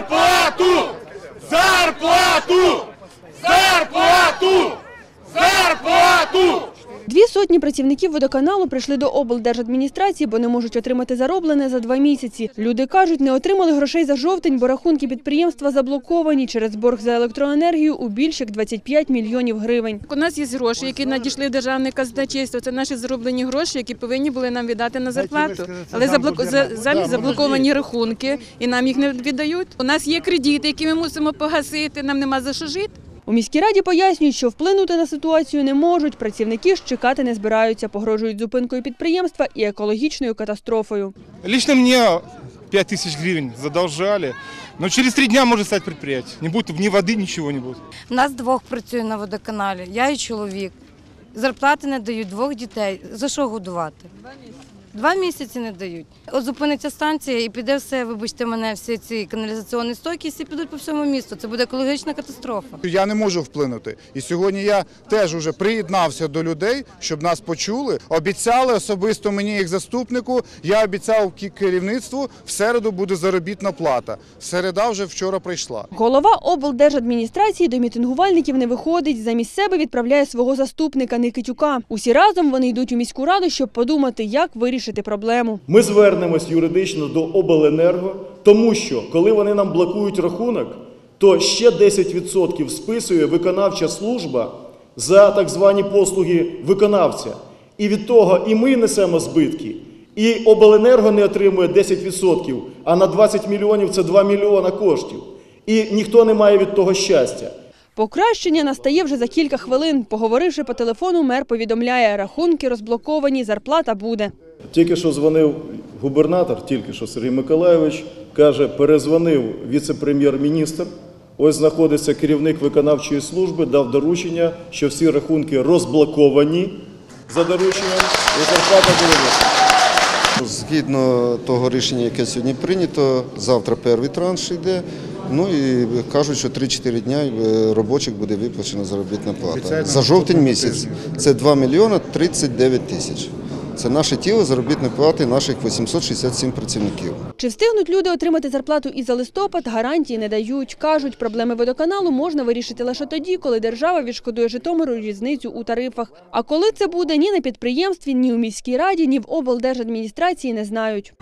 Зарплату! Зарплату! Зарплату! Зарплату! Дві сотні працівників водоканалу прийшли до облдержадміністрації, бо не можуть отримати зароблене за два місяці. Люди кажуть, не отримали грошей за жовтень, бо рахунки підприємства заблоковані через борг за електроенергію у більш як 25 мільйонів гривень. У нас є гроші, які надійшли в державне казначейство. Це наші зароблені гроші, які повинні були нам віддати на зарплату. Але заблоку... замість заблоковані рахунки і нам їх не віддають. У нас є кредити, які ми мусимо погасити. Нам нема за що жити. У міській раді пояснюють, що вплинути на ситуацію не можуть. Працівники ж чекати не збираються, погрожують зупинкою підприємства і екологічною катастрофою. Лично мне 5000 гривен задолжали. Но через три дня может стать предприятие. Не будет ни воды, ничего не будет. Нас двох працює на водоканалі, я і чоловік. Зарплати не дають двох дітей. За що годувати? Два місяці не дають. От зупиниться станція і піде все, вибачте мене, всі ці каналізаційні стоки, всі підуть по всьому місту. Це буде екологічна катастрофа. Я не можу вплинути. І сьогодні я теж уже приєднався до людей, щоб нас почули. Обіцяли особисто мені, як заступнику. Я обіцяв керівництву, в середу буде заробітна плата. Середа вже вчора прийшла. Голова облдержадміністрації до мітингувальників не виходить. Замість себе відправляє свого заступника Никитюка. Усі разом вони йдуть у міську раду, щоб подумати, як вирішити проблему. Ми звернемось юридично до обленерго, тому що коли вони нам блокують рахунок, то ще 10% списує виконавча служба за так звані послуги виконавця. І від того і ми несемо збитки, і обленерго не отримує 10%, а на 20 мільйонів це 2 мільйона коштів. І ніхто не має від того щастя. Покращення настає вже за кілька хвилин. Поговоривши по телефону, мер повідомляє, рахунки розблоковані, зарплата буде. Тільки що дзвонив губернатор, тільки що Сергій Миколайович, каже, перезвонив віце-прем'єр-міністр. Ось знаходиться керівник виконавчої служби, дав доручення, що всі рахунки розблоковані за дорученням, і зарплата буде. Згідно того рішення, яке сьогодні прийнято, завтра перший транш йде. Ну і кажуть, що 3-4 дня е, робочих буде виплачена заробітна плата. За жовтень місяць це 2 мільйона 39 тисяч. Це наше тіло заробітної плати наших 867 працівників. Чи встигнуть люди отримати зарплату і за листопад, гарантії не дають. Кажуть, проблеми водоканалу можна вирішити лише тоді, коли держава відшкодує Житомиру різницю у тарифах. А коли це буде, ні на підприємстві, ні у міській раді, ні в облдержадміністрації не знають.